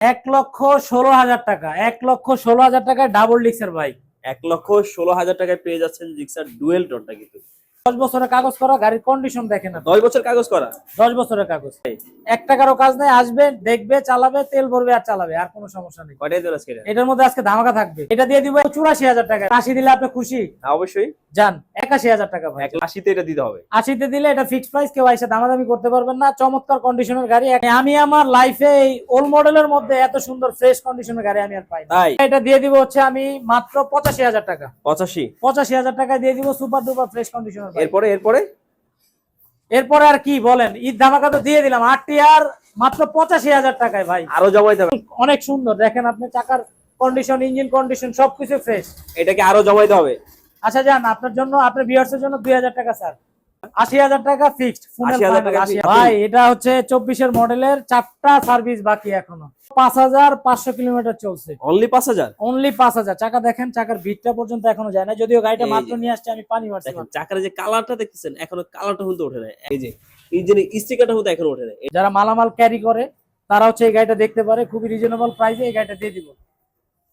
এক লক্ষ ষোলো হাজার টাকা এক লক্ষ ষোলো হাজার টাকায় ডাবল ডিক্সের বাইক এক লক্ষ ষোলো হাজার টাকায় পেয়ে যাচ্ছেন জিক্সার ডুয়েল টোনটা কিন্তু। দশ বছরের কাগজ করা গাড়ির কন্ডিশন দেখেন আপনি। দশ বছর কাগজ করা? দশ বছরের কাগজ। এক টাকারও কাজ নেই আসবে দেখবে চালাবে তেল ভরবে আর চালাবে আর কোনো সমস্যা নেই? এটার মধ্যে আজকে ধামাকা থাকবে। এটা দিয়ে দিব চুরাশি হাজার টাকা। আশি দিলে আপনি খুশি? হ্যাঁ, অবশ্যই। যান একাশি হাজার টাকা ভাই। আশিতে এটা দিতে হবে। আশিতে দিলে এটা ফিক্সড প্রাইস কেউ এসে দামাদামি করতে পারবেন না। চমৎকার কন্ডিশনের গাড়ি। আমি আমার লাইফে এই ওল্ড মডেলের মধ্যে এত সুন্দর ফ্রেশ কন্ডিশনের গাড়ি আমি আর পাই তাই? এটা দিয়ে দিব হচ্ছে আমি মাত্র পঁচাশি হাজার টাকা। পঁচাশি? পঁচাশি হাজার টাকা দিয়ে দিব সুপার ডুপার ফ্রেশ কন্ডিশনের এরপরে এরপরে? এরপরে আর কি বলেন? ঈদ ধামাকা তো দিয়ে দিলাম। আটটি আর মাত্র পঁচাশি হাজার টাকায় ভাই। আরও জমাইতে হবে অনেক সুন্দর। দেখেন আপনি চাকার কন্ডিশন ইঞ্জিন কন্ডিশন সবকিছু ফ্রেশ এটাকে আরও জমাইতে হবে। আচ্ছা যান আপনার জন্য আপনার ভিউয়ার্সের জন্য দুই হাজার টাকা স্যার। আশি হাজার টাকা ফিক্সড 80,000 টাকা ভাই এটা হচ্ছে চব্বিশের মডেলের চারটা সার্ভিস বাকি এখনও। পাঁচ হাজার পাঁচশো কিলোমিটার চলছে। অনলি পাঁচ হাজার? অনলি পাঁচ হাজার। চাকা দেখেন চাকার ভিতটা পর্যন্ত এখনও যায় না। যদিও গাড়িটা মাত্র নিয়ে আসছে আমি পানি মারছি দেখেন চাকার যে কালারটা দেখতেছেন এখনও কালারটা কিন্তু ওঠে না এই যে ইঞ্জিনের স্টিকারটা কিন্তু এখনও ওঠে না যারা মালামাল ক্যারি করে তারা হচ্ছে এই গাড়িটা দেখতে পারে। খুবই রিজনেবল প্রাইসে এই গাড়িটা দিয়ে দিব।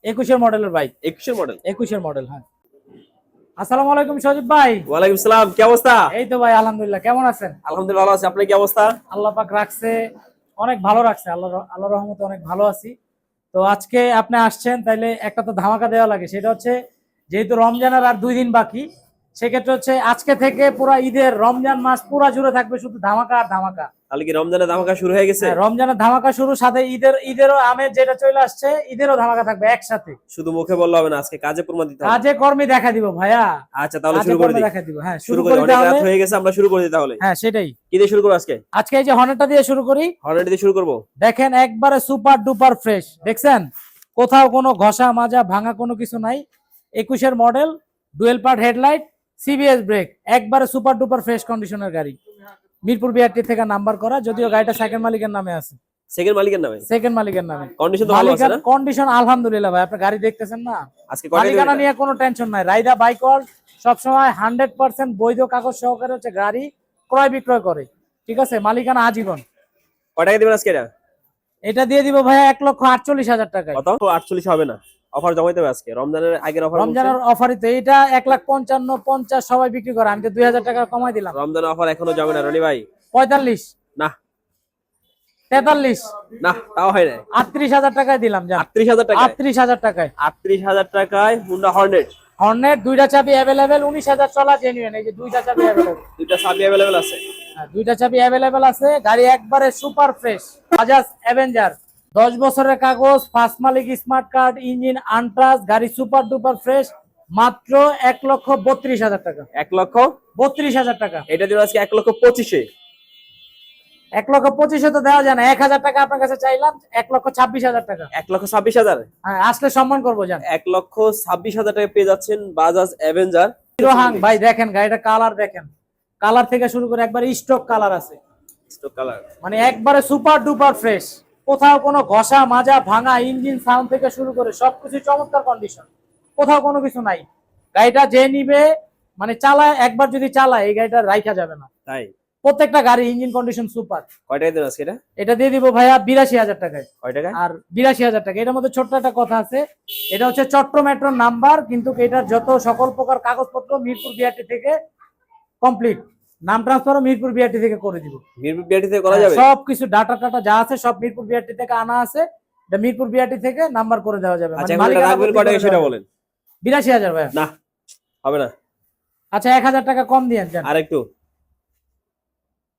একুশের মডেলের বাইক একুশের মডেল? একুশের মডেল হ্যাঁ। আসসালামু আলাইকুম সজীব ভাই। ওয়ালাইকুম সালাম কি অবস্থা? এই তো ভাই আলহামদুলিল্লাহ কেমন আছেন? আলহামদুলিল্লাহ ভালো আছি আপনার কি অবস্থা? আল্লাহ পাক রাখছে অনেক ভালো রাখছে আল্লাহ আল্লাহ রহমতে অনেক ভালো আছি। তো আজকে আপনি আসছেন তাইলে একটা তো ধামাকা দেওয়া লাগে সেটা হচ্ছে যেহেতু রমজানের আর দুই দিন বাকি সেক্ষেত্রে হচ্ছে আজকে থেকে পুরা ঈদের রমজান মাস পুরা জুড়ে থাকবে শুধু ধামাকা আর ধামাকা। তাহলে কি রমজানের ধামাকা শুরু হয়ে গেছে? হ্যাঁ, রমজানের ধামাকা শুরু সাথে ঈদের ঈদেরও আমের যেটা চলে আসছে ঈদেরও ধামাকা থাকবে একসাথে। শুধু মুখে বললে হবে না আজকে কাজে প্রমাণ দিতে হবে। কাজে কর্মে দেখা দিব ভাইয়া। আচ্ছা তাহলে শুরু করে দিই। দেখা দিব হ্যাঁ শুরু করি অনেক রাত তাহলে। হয়ে গেছে আমরা শুরু করে দিই তাহলে। হ্যাঁ সেটাই। কি দিয়ে শুরু করব আজকে? আজকে এই যে হর্নেটটা দিয়ে শুরু করি। হর্নেট দিয়ে শুরু করব? দেখেন একবারে সুপার ডুপার ফ্রেশ। দেখছেন? কোথাও কোনো ঘষা মাজা ভাঙা কোনো কিছু নাই। একুশের model dual part headlight CBS brake একবারে সুপার ডুপার ফ্রেশ কন্ডিশনের গাড়ি। মিরপুর বিআরটি থেকে নাম্বার করা যদিও গাড়িটা সেকেন্ড মালিকের নামে আছে। সেকেন্ড মালিকের নামে? সেকেন্ড মালিকের নামে। কন্ডিশন তো ভালো আছে না? কন্ডিশন আলহামদুলিল্লাহ ভাই আপনি গাড়ি দেখতেছেন না? আজকে মালিকানা নিয়ে কোনো টেনশন নাই। রাইদা বাইক ওয়ার্ল্ড সবসময় হান্ড্রেড পার্সেন্ট বৈধ কাগজ সহকারে হচ্ছে গাড়ি ক্রয় বিক্রয় করে। ঠিক আছে? মালিকানা আজীবন। কয় টাকা দিবেন আজকে এটা? এটা দিয়ে দিব ভাইয়া এক লক্ষ আটচল্লিশ হাজার টাকায়। কত? আটচল্লিশ হবে না। অফার জমাইতে হবে আজকে। রমজানের আগের অফার রমজানের অফারই তো এটা এক লাখ পঞ্চান্ন পঞ্চাশ সবাই বিক্রি করে। আমি তো দুই হাজার টাকা কমাই দিলাম। রমজানের অফার এখনও জমে না রনি ভাই। পঁয়তাল্লিশ। না। তেতাল্লিশ। না তাও হয় না আটত্রিশ হাজার টাকায় দিলাম যা আটত্রিশ হাজার টাকা আটত্রিশ হাজার টাকায়। আটত্রিশ হাজার টাকায় হুন্ডা হর্নেট। হর্নের দুইটা চাবি অ্যাভেলেবেল উনিশ হাজার চলা জেনুইন এই যে দুইটা চাবি অ্যাভেলেবেল দুইটা সাবি অ্যাভেলেবেল আছে। দুইটা চাবি অ্যাভেলেবেল আছে গাড়ি একবারে সুপার ফ্রেশ বাজাজ অ্যাভেঞ্জার দশ বছরের কাগজ ফার্স্ট মালিক স্মার্ট কার্ড ইঞ্জিন আনট্রাস গাড়ি সুপার ডুপার ফ্রেশ মাত্র এক লক্ষ বত্রিশ হাজার টাকা। এক লক্ষ? বত্রিশ হাজার টাকা। এটা দিবেন আজকে এক লক্ষ পঁচিশে। এক লক্ষ পঁচিশে তো দেওয়া যায় না। এক হাজার টাকা আপনার কাছে চাইলাম এক লক্ষ ছাব্বিশ হাজার টাকা। এক লক্ষ ছাব্বিশ হাজার? হ্যাঁ আসলে সম্মান করব জান। এক লক্ষ ছাব্বিশ হাজার টাকা পেয়ে যাচ্ছেন বাজাজ অ্যাভেঞ্জার। হাং ভাই দেখেন গাড়িটা কালার দেখেন। কালার থেকে শুরু করে একবার স্টক কালার আছে। কালার মানে একবারে সুপার ডুপার ফ্রেশ কোথাও কোনো ঘষা মাজা ভাঙা ইঞ্জিন সাউন্ড থেকে শুরু করে সবকিছু চমৎকার কন্ডিশন কোথাও কোনো কিছু নাই। গাড়িটা যে নিবে মানে চালায় একবার যদি চালায় এই গাড়িটা রাইখা যাবে না। তাই? প্রত্যেকটা গাড়ি ইঞ্জিন কন্ডিশন সুপার কয় টাকা দেবেন আজকে এটা? এটা দিয়ে দিব ভাইয়া বিরাশি হাজার টাকায়। কয় টাকা আর বিরাশি হাজার টাকা এটার মধ্যে ছোট্ট একটা কথা আছে। এটা হচ্ছে চট্ট মেট্রোর নাম্বার কিন্তু এটার যত সকল প্রকার কাগজপত্র মিরপুর বিআরটি থেকে কমপ্লিট নাম ট্রান্সফারও মিরপুর বিআরটি থেকে করে দিব। মিরপুর বিআরটি থেকে করা যাবে? সব কিছু ডাটা টাটা যা আছে সব মিরপুর বিআরটি থেকে আনা আছে। এটা মিরপুর বিআরটি থেকে নাম্বার করে দেওয়া যাবে। আচ্ছা এখন এটা রাখবেন টাকা সেটা বলেন? বিরাশি হাজার ভাইয়া। না হবে না। আচ্ছা এক হাজার টাকা কম দিয়ে যান আর একটু।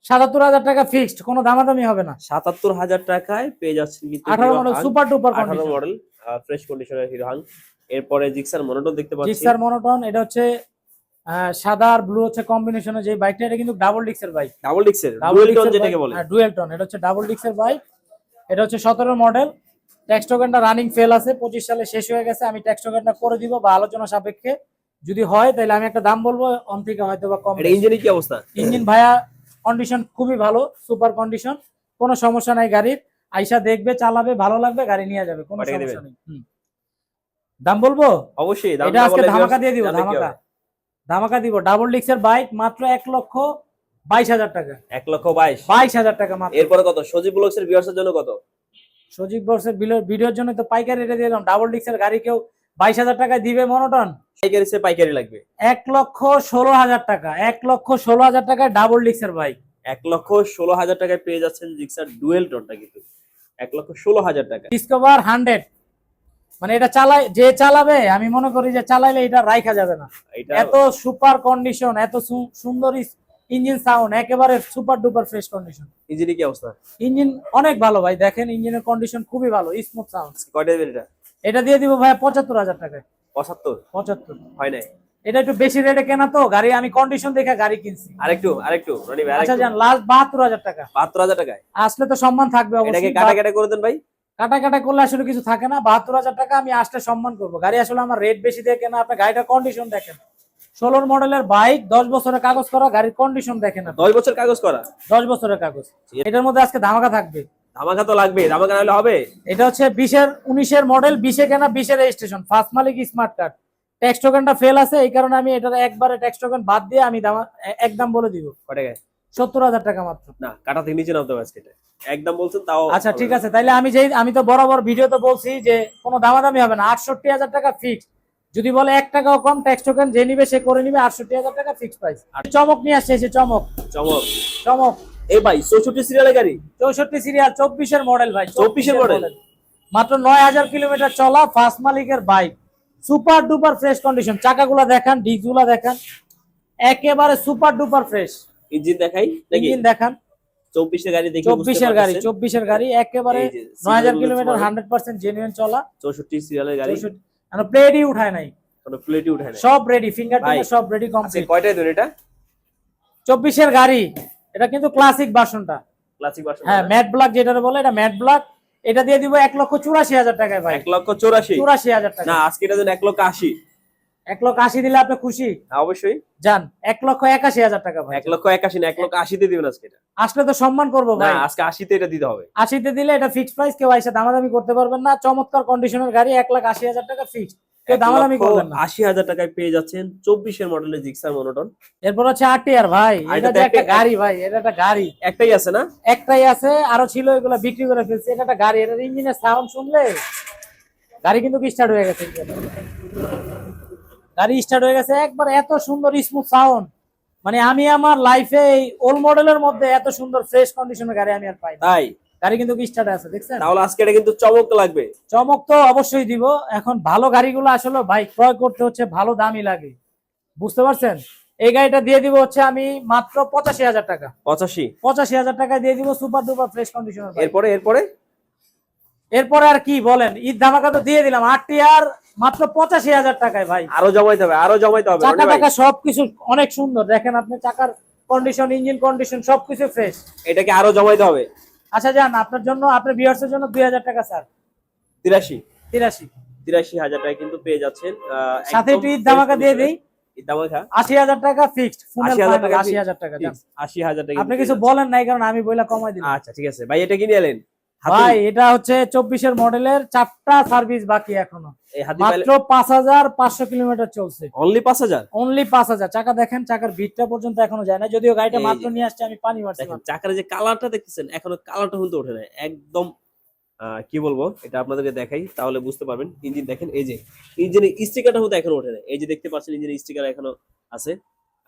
সাতাত্তর হাজার টাকা ফিক্সড কোনো দামাদামি হবে না। সাতাত্তর হাজার টাকায় পেয়ে যাচ্ছেন কিন্তু আঠারো মডেল সুপার ডুপার আঠারো মডেল ফ্রেশ কন্ডিশনের হিরো হাং এরপরে জিক্সার মনোটন দেখতে পাচ্ছি। জিক্সার মনোটন এটা হচ্ছে সাদা আর ব্লু হচ্ছে কম্বিনেশনে যে বাইকটা এটা কিন্তু ডাবল ডিক্সের বাইক ডাবল ডিক্সের ডাবল ডুয়েল টোন যেটাকে বলে। ডুয়েল টন এটা হচ্ছে ডাবল ডিক্সের বাইক এটা হচ্ছে সতেরো মডেল ট্যাক্স টোকেনটা রানিং ফেল আছে পঁচিশ সালে শেষ হয়ে গেছে আমি ট্যাক্স টোকেনটা করে দিব বা আলোচনা সাপেক্ষে। যদি হয় তাহলে আমি একটা দাম বলব অন থেকে হয়তো বা কম এটা ইঞ্জিনের কি অবস্থা? ইঞ্জিন ভাইয়া কন্ডিশন খুবই ভালো সুপার কন্ডিশন কোনো সমস্যা নাই গাড়ির। আইসা দেখবে চালাবে ভালো লাগবে গাড়ি নিয়ে যাবে কোনো সমস্যা নেই। দাম বলব? অবশ্যই দাম এটা আজকে ধামাকা দিয়ে দিব ধামাকা? ধামাকা দিব। ডাবল ডিক্সের বাইক মাত্র এক লক্ষ বাইশ হাজার টাকা। এক লক্ষ বাইশ। বাইশ হাজার টাকা মাত্র। এরপরে কত? সজীব ব্লগস এর ভিউয়ার্স এর জন্য কত? সজীব বর্ষের ভিডিওর জন্য তো পাইকারি রেটে দিলাম। ডাবল ডিক্সের গাড়ি কেউ বাইশ হাজার টাকায় দিবে মনোটন? পাইকারি সে পাইকারি লাগবে। এক লক্ষ ষোলো হাজার টাকা। এক লক্ষ ষোলো হাজার টাকায় ডাবল ডিক্সের বাইক এক লক্ষ ষোলো হাজার টাকায় পেয়ে যাচ্ছেন জিক্সার ডুয়েল টনটা কিন্তু। এক লক্ষ ষোলো হাজার টাকা। ডিসকভার হান্ড্রেড মানে এটা চালাই যে চালাবে আমি মনে করি যে চালাইলে এটা রাইখা যাবে না। এটা এত সুপার কন্ডিশন এত সুন্দর ইঞ্জিন সাউন্ড একেবারে সুপার ডুপার ফ্রেশ কন্ডিশন। ইঞ্জিনে কি অবস্থা? ইঞ্জিন অনেক ভালো ভাই দেখেন ইঞ্জিনের কন্ডিশন খুবই ভালো স্মুথ সাউন্ড কয়টা দেবেন এটা? এটা দিয়ে দিব ভাই পঁচাত্তর হাজার টাকায়। পঁচাত্তর? পঁচাত্তর। হয় নাই? এটা একটু বেশি রেটে কেনা তো গাড়ি আমি কন্ডিশন দেখে গাড়ি কিনছি। আরেকটু আরেকটু রনি ভাই আচ্ছা যান লাস্ট বাহাত্তর হাজার টাকা। বাহাত্তর হাজার টাকায়? আসলে তো সম্মান থাকবে এটাকে অবশ্যই কাটা কাটা করে দেন ভাই। কাটা কাটা করলে আসলে কিছু থাকে না। বাহাত্তর হাজার টাকা আমি আসলে সম্মান করব। গাড়ি আসলে আমার রেট বেশি দিয়ে কেনা আপনার গাড়িটার কন্ডিশন দেখেন। ষোলোর মডেলের বাইক দশ বছরের কাগজ করা গাড়ির কন্ডিশন দেখেন আপনি। দশ বছর কাগজ করা? দশ বছরের কাগজ। এটার মধ্যে আজকে ধামাকা থাকবে। ধামাকা তো লাগবে ধামাকা না হলে হবে? এটা হচ্ছে বিশের উনিশের মডেল বিশে কেনা বিশের রেজিস্ট্রেশন ফার্স্ট মালিক স্মার্ট কার্ড ট্যাক্স টোকেনটা ফেল আছে এই কারণে আমি এটার একবারে ট্যাক্স টোকেন বাদ দিয়ে আমি দামা- একদম বলে দিব। কয় টাকায় সত্তর হাজার টাকা মাত্র। না কাটা থেকে নিচে নামতে হবে একদম বলছেন তাও আচ্ছা ঠিক আছে তাইলে আমি যেই আমি তো বরাবর ভিডিওতে বলছি যে কোনো দামাদামি হবে না। আটষট্টি হাজার টাকা ফিক্স যদি বলে এক টাকাও কম ট্যাক্স টোকেন যে নিবে সে করে নিবে আটষট্টি হাজার টাকা ফিক্স প্রাইস চমক নিয়ে আসছে যে চমক। চমক। চমক। এই ভাই চৌষট্টি সিরিয়ালের গাড়ি? চৌষট্টি সিরিয়াল চব্বিশের মডেল ভাই 24 এর model? মাত্র নয় হাজার কিলোমিটার চলা ফার্স্ট মালিকের bike super duper fresh condition চাকাগুলা দেখান ডিসগুলা দেখান। একেবারে সুপার ডুপার ফ্রেশ ইঞ্জিন দেখাই? ইঞ্জিন দেখান। চব্বিশের গাড়ি দেখে চব্বিশের গাড়ি চব্বিশের গাড়ি একেবারে নয় হাজার কিলোমিটার হান্ড্রেড পার্সেন্ট জেনুইন চলা। চৌষট্টি সিরিয়ালের গাড়ি। প্লেটই উঠায় নাই। কোনো প্লেটই উঠে না সব রেডি ফিঙ্গার সব রেডি আচ্ছা কমপ্লিট কয়টায় ধরে এটা? চব্বিশের গাড়ি। এটা কিন্তু ক্লাসিক ভার্সনটা ক্লাসিক ভার্সন হ্যাঁ ম্যাট ব্ল্যাক যেটা বলে এটা ম্যাট ব্ল্যাক এটা দিয়ে দিব এক লক্ষ চুরাশি হাজার টাকায় ভাই। এক লক্ষ চৌরাশি? চুরাশি হাজার টাকা না আজকে এটা এক লক্ষ আশি। এক লক্ষ আশি দিলে আপনি খুশি? হ্যাঁ, অবশ্যই। যান এক লক্ষ একাশি হাজার টাকা ভাই। এক লক্ষ একাশি না এক লক্ষ আশিতে দিবেন আজকে এটা। আসলে তো সম্মান করব না ভাই। আজকে আশিতে এটা দিতে হবে। আশিতে দিলে এটা ফিক্সড প্রাইস কেউ এসে দামাদামি করতে পারবেন না। চমৎকার কন্ডিশনের গাড়ি এক লাখ আশি হাজার টাকা ফিক্সড আশি হাজার টাকায় পেয়ে যাচ্ছেন চব্বিশের মডেলের জিক্সার মনোটন। এরপর হচ্ছে আরটিআর ভাই। আর এটা একটা- গাড়ি ভাই এটা একটা গাড়ি। একটাই আছে না? একটাই আছে আরও ছিল এগুলো বিক্রি করে ফেলছে। এটা একটা গাড়ি এটার ইঞ্জিনের সাউন্ড শুনলে গাড়ি কিন্তু স্টার্ট হয়ে গেছে। গাড়ি স্টার্ট হয়ে গেছে। একবার এত সুন্দর স্মুথ সাউন্ড মানে আমি আমার লাইফে এই ওল্ড মডেলের মধ্যে এত সুন্দর ফ্রেশ কন্ডিশনের গাড়ি আমি আর পাই তাই? গাড়ি কিন্তু স্টার্ট আছে দেখছেন? তাহলে আজকে এটা কিন্তু চমক লাগবে। চমক তো অবশ্যই দিব। এখন ভালো গাড়িগুলো আসলে ভাই ক্রয় করতে হচ্ছে ভালো দামই লাগে। বুঝতে পারছেন? এই গাড়িটা দিয়ে দিব হচ্ছে আমি মাত্র পঁচাশি হাজার টাকা। পঁচাশি? পঁচাশি হাজার টাকা দিয়ে দিব সুপার ডুপার ফ্রেশ কন্ডিশনের এরপরে এরপরে? এরপরে আর কি বলেন? ঈদ ধামাকা তো দিয়ে দিলাম। আটটি আর মাত্র পঁচাশি হাজার টাকায় ভাই। আরও জমাইতে হবে আরও জমাইতে হবে চাকা টাকা সবকিছু অনেক সুন্দর। দেখেন আপনি চাকার কন্ডিশন ইঞ্জিন কন্ডিশন সবকিছু ফ্রেশ এটাকে আরও জমাইতে হবে? আচ্ছা যান আপনার জন্য আপনার ভিউয়ার্সের জন্য দুই হাজার টাকা স্যার। তিরাশি। তিরাশি। তিরাশি হাজার টাকা কিন্তু পেয়ে যাচ্ছেন সাথে একটু ঈদ ধামাকা দিয়ে ধামাকা? আশি হাজার টাকা ফিক্সড ফোনের 80,000 টাকা আশি? হাজার টাকা। আশি হাজার টাকা আপনি কিছু বলেন নাই কারণ আমি বইলা কমাই দিলাম। আচ্ছা ঠিক আছে। ভাই এটা কিনে এলেন ভাই এটা হচ্ছে চব্বিশের মডেলের চারটা সার্ভিস বাকি এখনও। মাত্র পাঁচ হাজার পাঁচশো কিলোমিটার চলছে। অনলি পাঁচ হাজার? অনলি পাঁচ হাজার। চাকা দেখেন চাকার ভিতটা পর্যন্ত এখনও যায় না। যদিও গাড়িটা মাত্র নিয়ে আসছে আমি পানি মারছি চাকার যে কালারটা দেখতেছেন এখনও কালারটা কিন্তু ওঠে না একদম কি বলব এটা আপনাদেরকে দেখাই তাহলে বুঝতে পারবেন। ইঞ্জিন দেখেন এই যে ইঞ্জিনের স্টিকারটা কিন্তু এখনও ওঠে না এই যে দেখতে পাচ্ছেন ইঞ্জিনের স্টিকার এখনও আছে।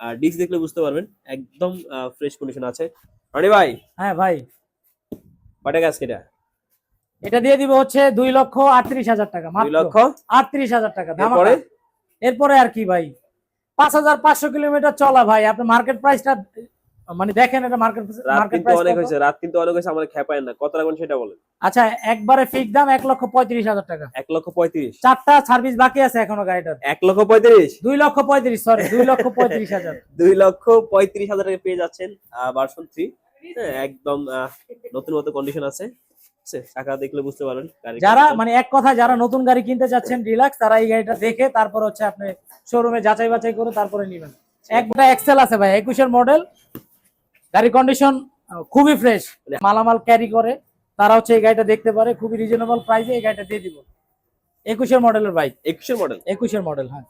আর ডিস্ক দেখলে বুঝতে পারবেন একদম ফ্রেশ কন্ডিশন আছে। রনি ভাই? হ্যাঁ ভাই। কটা গাছ কেটা? এটা দিয়ে দিব হচ্ছে দুই লক্ষ আটত্রিশ হাজার টাকা দুই লক্ষ আটত্রিশ হাজার টাকা। এরপরে? আর কি ভাই? পাঁচ হাজার পাঁচশো কিলোমিটার চলা ভাই আপনি মার্কেট প্রাইসটা মানে দেখেন এটা মার্কেট মার্কেট প্রাইস অনেক হয়েছে রাত কিন্তু অনেক হয়েছে আমার খেপায় না। কত রাখবেন সেটা বলেন। আচ্ছা একবারে ফিক্স দাম এক লক্ষ পঁয়ত্রিশ হাজার টাকা। এক লক্ষ পঁয়ত্রিশ। চারটা সার্ভিস বাকি আছে এখনও গাড়িটার। এক লক্ষ পঁয়ত্রিশ? দুই লক্ষ পঁয়ত্রিশ সরি দুই লক্ষ পঁয়ত্রিশ হাজার। দুই লক্ষ পঁয়ত্রিশ হাজার টাকা পেয়ে যাচ্ছেন ভার্সন থ্রি হ্যাঁ একদম নতুন মতো কন্ডিশন আছে। আছে? দেখলে বুঝতে যারা মানে এক কথা যারা নতুন গাড়ি কিনতে চাচ্ছেন রিল্যাক্স তারা এই গাড়িটা দেখে তারপর হচ্ছে আপনি শোরুমে যাচাই বাছাই করে তারপরে নেবেন। একটা এক্সেল আছে ভাই একুশের মডেল গাড়ি কন্ডিশন খুবই ফ্রেশ মালামাল ক্যারি করে তারা হচ্ছে এই গাড়িটা দেখতে পারে খুবই রিজনেবল প্রাইসে এই গাড়িটা দিয়ে দিব। একুশের মডেলের বাইক একুশের মডেল একুশের মডেল হ্যাঁ।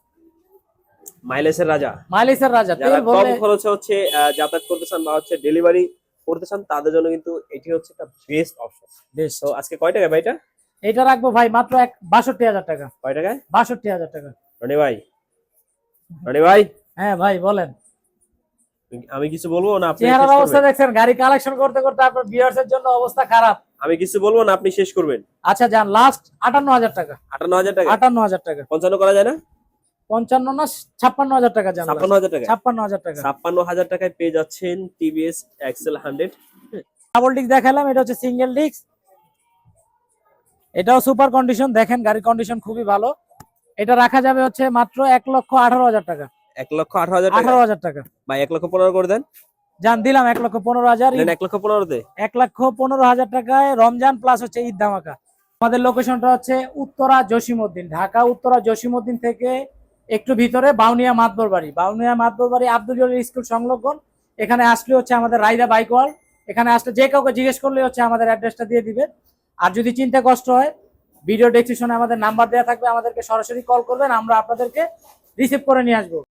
মাইলেজের রাজা। মাইলেজের রাজা কম খরচে হচ্ছে যাতায়াত করতে চান বা হচ্ছে ডেলিভারি করতে চান তাদের জন্য কিন্তু এটি হচ্ছে একটা বেস্ট অপশন বেশ তো আজকে কয় টাকা ভাই এটা এটা রাখব ভাই মাত্র এক বাষট্টি হাজার টাকা। কয় টাকায়? বাষট্টি হাজার টাকা। রনি ভাই। রনি ভাই। হ্যাঁ ভাই বলেন। আমি কিছু বলব না আপনি চেহারার অবস্থা? দেখছেন গাড়ি কালেকশন করতে করতে আপনার বিয়ার্স এর জন্য অবস্থা খারাপ। আমি কিছু বলব না আপনি শেষ করবেন। আচ্ছা যান লাস্ট আটান্ন হাজার টাকা। আটান্ন হাজার টাকা। আটান্ন হাজার টাকা। পঞ্চান্ন করা যায় না? পঞ্চান্ন না ছাপ্পান্ন হাজার টাকা ছাপ্পান্ন হাজার টাকা ছাপ্পান্ন হাজার টাকা। ছাপ্পান্ন হাজার টাকায় পেয়ে যাচ্ছেন TVS XL hundred double disc দেখালাম এটা হচ্ছে সিঙ্গেল ডিস্ক এটাও সুপার কন্ডিশন দেখেন গাড়ির কন্ডিশন খুবই ভালো। এটা রাখা যাবে হচ্ছে মাত্র এক লক্ষ আঠারো হাজার টাকা। এক লক্ষ আঠারো হাজার টাকা? আঠারো হাজার টাকা। বা এক লক্ষ পনেরো করে দেন। জান দিলাম এক লক্ষ পনেরো হাজার। এক লক্ষ পনেরোতে এক লক্ষ পনেরো হাজার টাকায় রমজান প্লাস হচ্ছে ঈদ ধামাকা। আমাদের লোকেশনটা হচ্ছে উত্তরা জসিমউদ্দিন ঢাকা উত্তরা জসিমউদ্দিন থেকে একটু ভিতরে, বাউনিয়া মাতবর বাড়ি বাউনিয়া মাতবর বাড়ি আব্দুল জলিল স্কুল সংলগ্ন। এখানে আসলে হচ্ছে আমাদের রাইদা বাইকওয়াল এখানে আসলে যে কাউকে জিজ্ঞেস করলে হচ্ছে আমাদের অ্যাড্রেসটা দিয়ে দিবে। আর যদি চিন্তা কষ্ট হয়, ভিডিও ডেসক্রিপশনে আমাদের নাম্বার দেওয়া থাকবে। আমাদেরকে সরাসরি কল করবেন, আমরা আপনাদেরকে রিসিভ করে নিয়ে আসব।